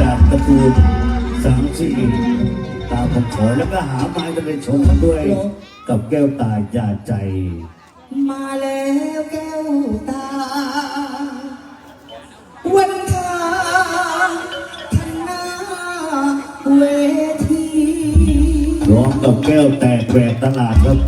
จากตะกูลสามสี่ตาผมขอแล้วก็หาไม้จะเป็นชมด้วย กับแก้วตาหยาใจ มาแล้วแก้วตา วันทาทันหน้าเวทีร้องกับแก้วแตกแหวกตลาดครับ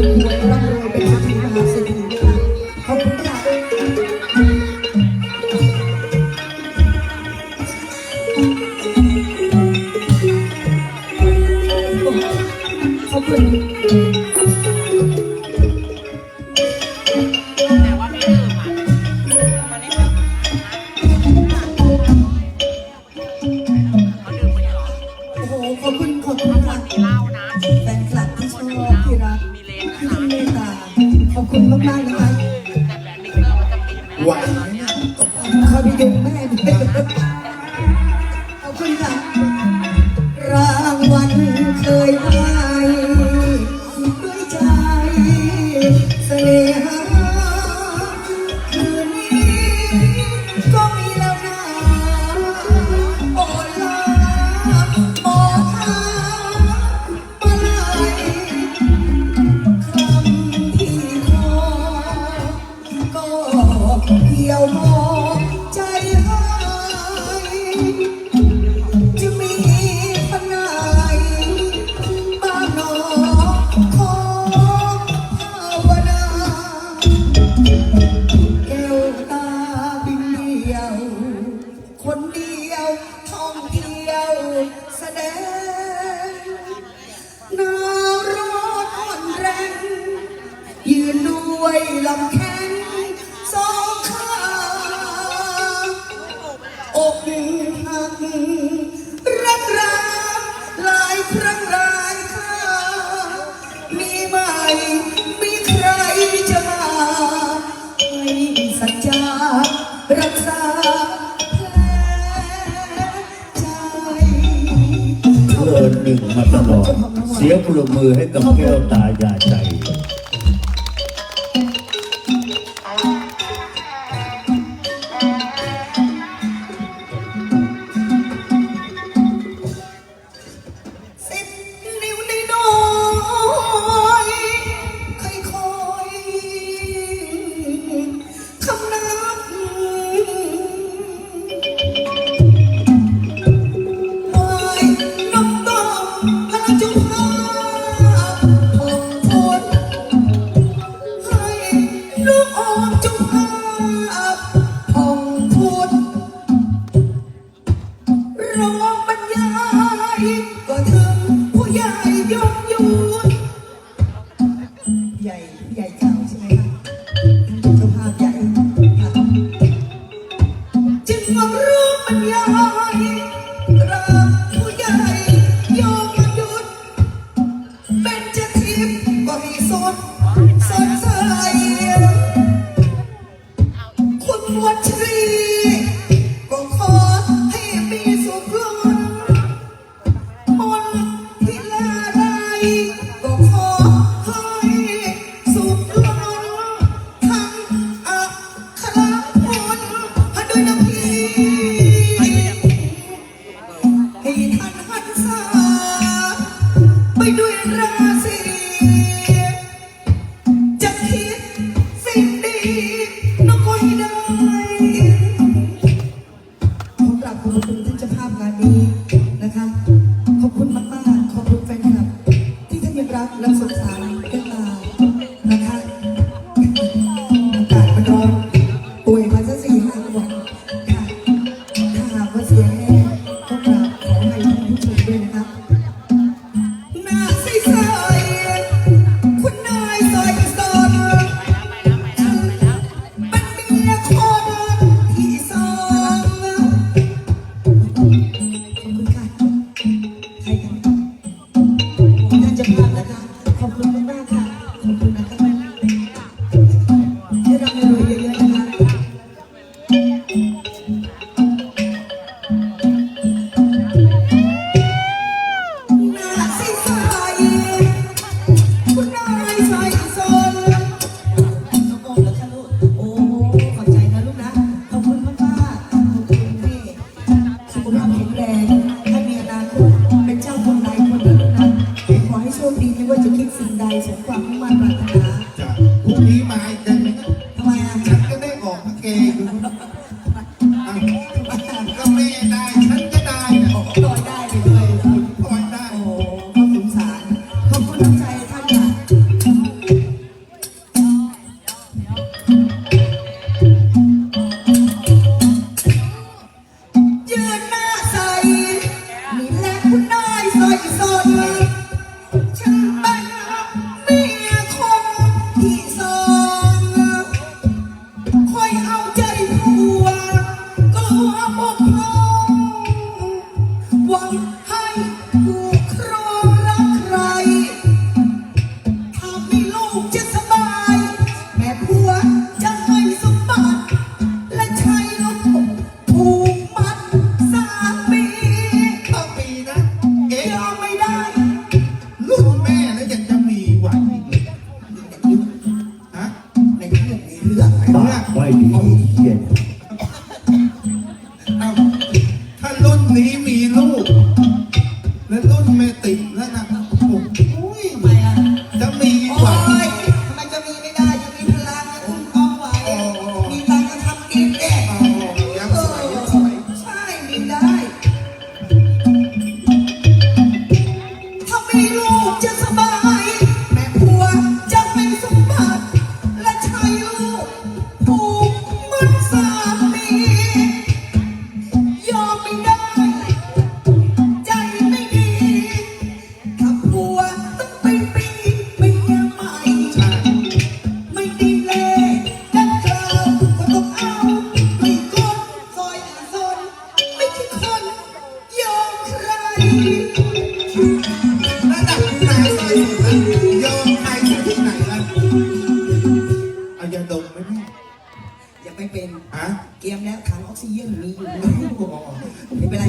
encuentran ได้ยไหวนะข้าไปยงแม่เอาขึ้นละรางวัลเคยให้ด้วยใจเสีย ด้วยลำแขนสองข้างอกหักรักรางหลายครั้งหลายครามีไหมมีใครจะมาไม่สัญญารักษาเบอร์หนึ่งมาตลอด เสียปรบมือให้กับแก้วตายาใจ วดชรีกขอให้มีสุขล้นมนทิลาใดก็ขอให้สุขล้นทั้งอัครพลพระด้วยน้ำพีให้ท่านหันซาไปด้วยราศี หมดพวังให้ผู้ครองรักใครทำให้ลูกจะสบายแม่ผัวจะให้สบัติ และใช้รถผูกมัดสามีข้ามีนะ เออไม่ได้ ลูกแม่แล้วยังจะมีหวังอีกฮะในเรื่องมีเรื่างไม่ดีเหี้ย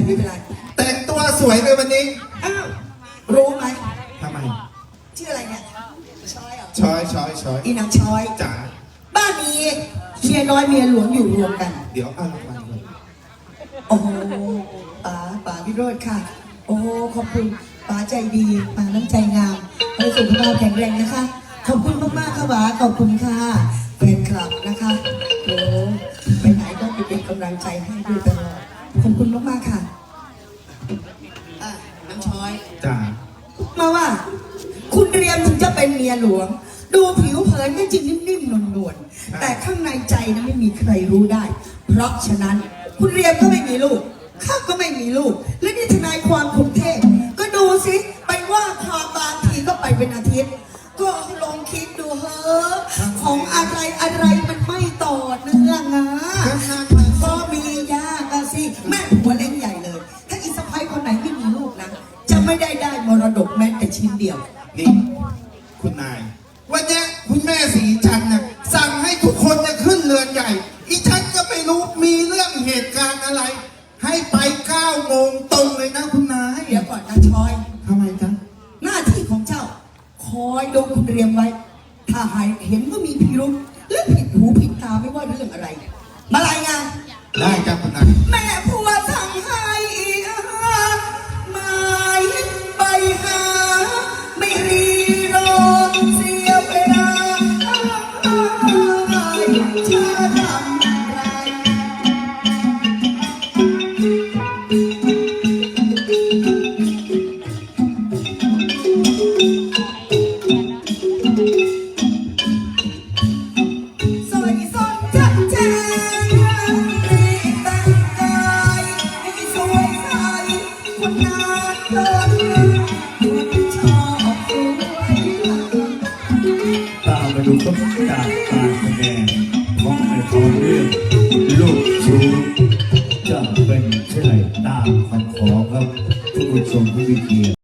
ม่เป็นไร แต่งตัวสวยเลยวันนี้รู้ไหมทำไม ชื่ออะไรเนี่ยชอยชอยชอยอีนางชอย จ๋า บ้านนี้เมียน้อยเมียหลวงอยู่รวมกัน เดี๋ยวอารางวัลนโอ้ป๋าป๋าพิโรธค่ะ โอ้ขอบคุณป๋าใจดีป๋าน้ำใจงามให้สุขภาพแข็งแรงนะคะ ขอบคุณมากๆค่ะป๋าขอบคุณค่ะแฟนคลับนะคะโอ้ไปไหนก็เป็นกำลังใจให้ด้วยตลอด ขอบคุณมากๆค่ะ อะน้ำช้อยจ๋ามาว่า คุณเรียมถึงจะเป็นเมียหลวง ดูผิวเผินก็จริงนิ่มๆนวลๆแต่ข้างในใจนะไม่มีใครรู้ได้ เพราะฉะนั้น คุณเรียมก็ไม่มีลูกข้าก็ไม่มีลูก และนี่ทนายความกรุงเทพก็ดูสิ ไปว่าความบางทีก็ไปเป็นอาทิตย์ จากการแสดงของในทองเรื่องลูกชูจะเป็นเช่นไรตามคำขอครับทุกผู้ชมผู้มีเกียร